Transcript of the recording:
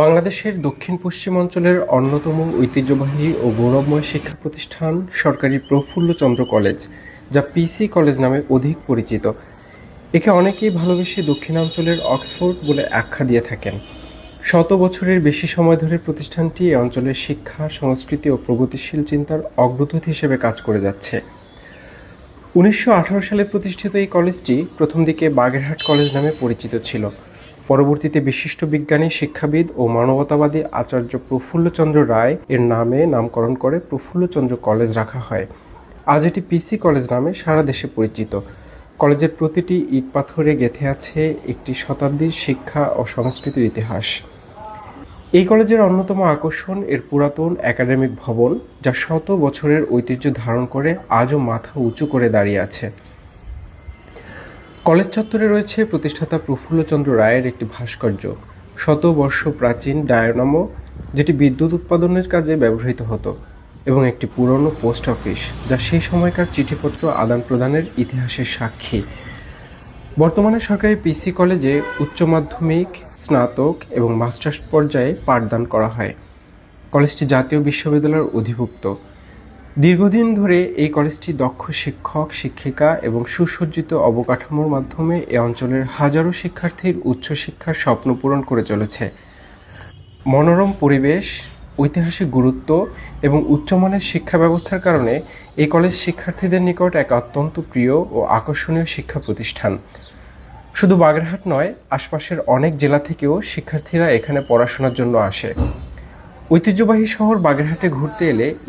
বাংলাদেশের দক্ষিণ পশ্চিম অঞ্চলের অন্যতম ঐতিহ্যবাহী ও গৌরবময় শিক্ষা প্রতিষ্ঠান সরকারি প্রফুল্লচন্দ্র কলেজ, যা পিসি কলেজ নামে অধিক পরিচিত। একে অনেকেই ভালোবেসে দক্ষিণাঞ্চলের অক্সফোর্ড বলে আখ্যা দিয়ে থাকেন। শত বছরের বেশি সময় ধরে প্রতিষ্ঠানটি এ অঞ্চলের শিক্ষা, সংস্কৃতি ও প্রগতিশীল চিন্তার অগ্রদূত হিসেবে কাজ করে যাচ্ছে। উনিশশো আঠারো সালে প্রতিষ্ঠিত এই কলেজটি প্রথম দিকে বাগেরহাট কলেজ নামে পরিচিত ছিল। পরবর্তীতে বিশিষ্ট বিজ্ঞানী, শিক্ষাবিদ ও মানবতাবাদী আচার্য প্রফুল্লচন্দ্র রায় এর নামে নামকরণ করে প্রফুল্লচন্দ্র কলেজ রাখা হয়। আজ এটি পিসি কলেজ নামে সারা দেশে পরিচিত। কলেজের প্রতিটি ইট পাথরে গেঁথে আছে একটি শতাব্দীর শিক্ষা ও সংস্কৃতির ইতিহাস। এই কলেজের অন্যতম আকর্ষণ এর পুরাতন একাডেমিক ভবন, যা শত বছরের ঐতিহ্য ধারণ করে আজও মাথা উঁচু করে দাঁড়িয়ে আছে। কলেজ চত্বরে রয়েছে প্রতিষ্ঠাতা প্রফুল্লচন্দ্র রায়ের একটি ভাস্কর্য, শত বর্ষ প্রাচীন ডায়নামো, যেটি বিদ্যুৎ উৎপাদনের কাজে ব্যবহৃত হতো, এবং একটি পুরনো পোস্ট অফিস, যা সেই সময়কার চিঠিপত্র আদান প্রদানের ইতিহাসের সাক্ষী। বর্তমানে সরকারি পিসি কলেজে উচ্চ মাধ্যমিক, স্নাতক এবং মাস্টার্স পর্যায়ে পাঠদান করা হয়। কলেজটি জাতীয় বিশ্ববিদ্যালয়ের অধিভুক্ত। দীর্ঘদিন ধরে এই কলেজটি দক্ষ শিক্ষক, শিক্ষিকা এবং সুসজ্জিত অবকাঠামোর মাধ্যমে এ অঞ্চলের হাজারো শিক্ষার্থীর উচ্চশিক্ষার স্বপ্ন পূরণ করে চলেছে। মনোরম পরিবেশ, ঐতিহাসিক গুরুত্ব এবং উচ্চমানের শিক্ষা ব্যবস্থার কারণে এই কলেজ শিক্ষার্থীদের নিকট এক অত্যন্ত প্রিয় ও আকর্ষণীয় শিক্ষা প্রতিষ্ঠান। শুধু বাগেরহাট নয়, আশপাশের অনেক জেলা থেকেও শিক্ষার্থীরা এখানে পড়াশোনার জন্য আসে। ঐতিহ্যবাহী শহর বাগেরহাটে ঘুরতে এলে